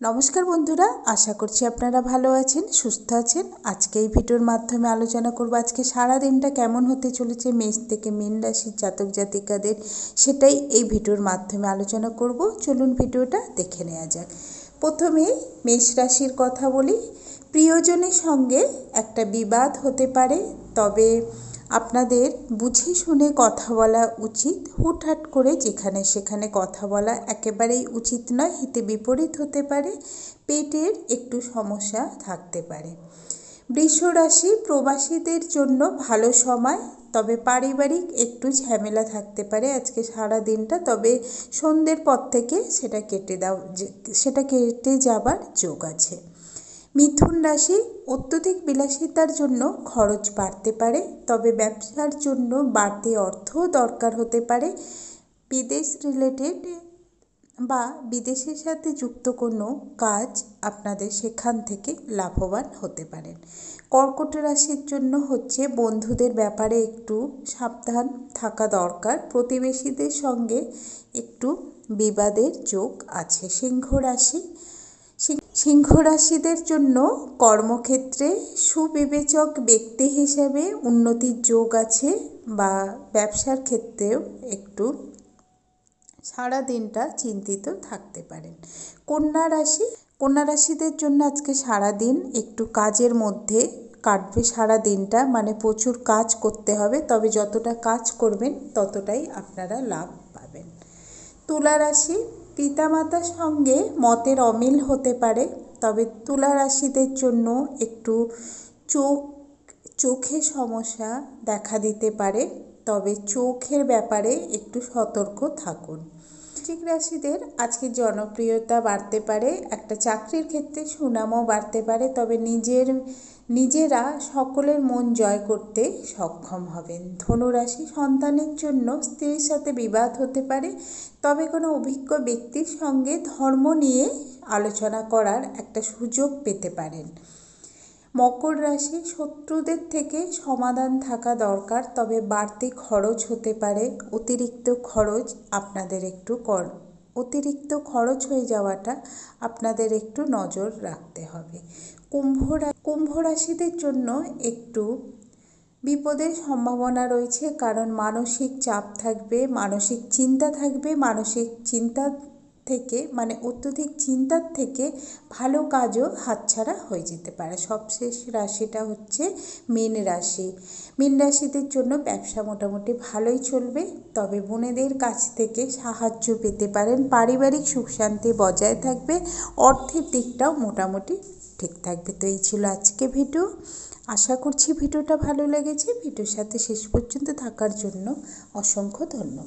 নমস্কার বন্ধুরা, আশা করছি আপনারা ভালো আছেন, সুস্থ আছেন। আজকে এই ভিডিওর মাধ্যমে আলোচনা করব আজকে সারা দিনটা কেমন হতে চলেছে, মেষ থেকে মীন রাশির জাতক জাতিকাদের, সেটাই এই ভিডিওর মাধ্যমে আলোচনা করব। চলুন ভিডিওটা দেখে নেওয়া যাক। প্রথমে মেষ রাশির কথা বলি। প্রিয়জনের সঙ্গে একটা বিবাদ হতে পারে, তবে আপনাদের বুঝে শুনে কথা বলা উচিত। হুটহাট করে যেখানে সেখানে কথা বলা একেবারেই উচিত নয়, হিতে বিপরীত হতে পারে, পেটের একটু সমস্যা থাকতে পারে। বৃষ রাশি প্রবাসীদের জন্য ভালো সময়, তবে পারিবারিক একটু ঝামেলা থাকতে পারে আজকে সারা দিনটা তবে সন্ধ্যের পর থেকে সেটা কেটে দাও সেটা কেটে যাবার যোগ আছে। মিথুন রাশি অত্যধিক বিলাসিতার জন্য খরচ বাড়তে পারে, তবে ব্যবসার জন্য বাড়তি অর্থ দরকার হতে পারে। বিদেশ রিলেটেড বা বিদেশের সাথে যুক্ত কোনো কাজ আপনাদের সেখান থেকে লাভবান হতে পারেন। কর্কট রাশির জন্য হচ্ছে বন্ধুদের ব্যাপারে একটু সাবধান থাকা দরকার। প্রতিবেশীদের সঙ্গে একটু বিবাদের যোগ আছে সিংহ রাশি। সিংহ রাশিদের জন্য কর্মক্ষেত্রে সুবিবেচক ব্যক্তি হিসেবে উন্নতির যোগ আছে বা ব্যবসার ক্ষেত্রেও একটু সারা দিনটা চিন্তিত থাকতে পারেন। কন্যা রাশি, কন্যা রাশিদের জন্য আজকে সারা দিন একটু কাজের মধ্যে কাটবে সারা দিনটা মানে প্রচুর কাজ করতে হবে, তবে যতটা কাজ করবেন ততটাই আপনারা লাভ পাবেন। তুলা রাশি পিতামাতার সঙ্গে মতের অমিল হতে পারে, তবে তুলা রাশিদের জন্য একটু চোখ, চোখে সমস্যা দেখা দিতে পারে। তবে চোখের ব্যাপারে একটু সতর্ক থাকুন। বৃশ্চিক রাশিদের আজকে জনপ্রিয়তা বাড়তে পারে, একটা চাকরির ক্ষেত্রে সুনামও বাড়তে পারে, তবে নিজের, নিজেরা সকলের মন জয় করতে সক্ষম হবেন। ধনুরাশি সন্তানের জন্য স্ত্রীর সাথে বিবাদ হতে পারে, তবে কোনো অভিজ্ঞ ব্যক্তির সঙ্গে ধর্ম নিয়ে আলোচনা করার একটা সুযোগ পেতে পারেন। মকর রাশি শত্রুদের থেকে সমাধান থাকা দরকার, তবে বাড়তি খরচ হতে পারে। অতিরিক্ত খরচ আপনাদের একটু কর, অতিরিক্ত খরচ হয়ে যাওয়াটা আপনাদের একটু নজর রাখতে হবে। কুম্ভ কুম্ভ রাশিদের জন্য একটু বিপদের সম্ভাবনা রয়েছে, কারণ মানসিক চাপ থাকবে, মানসিক চিন্তা থাকবে, মানসিক চিন্তা থেকে মানে অত্যধিক চিন্তার থেকে ভালো কাজও হাতছাড়া হয়ে যেতে পারে। সবশেষ রাশিটা হচ্ছে মীন রাশি। মীন রাশিদের জন্য ব্যবসা মোটামুটি ভালোই চলবে, তবে বোনেদের কাছ থেকে সাহায্য পেতে পারেন। পারিবারিক সুখ শান্তি বজায় থাকবে, অর্থের দিকটাও মোটামুটি ঠিক থাকবে। তো এই ছিল আজকে ভিডিও। আশা করছি ভিডিওটা ভালো লেগেছে। ভিডিওর সাথে শেষ পর্যন্ত থাকার জন্য অসংখ্য ধন্যবাদ।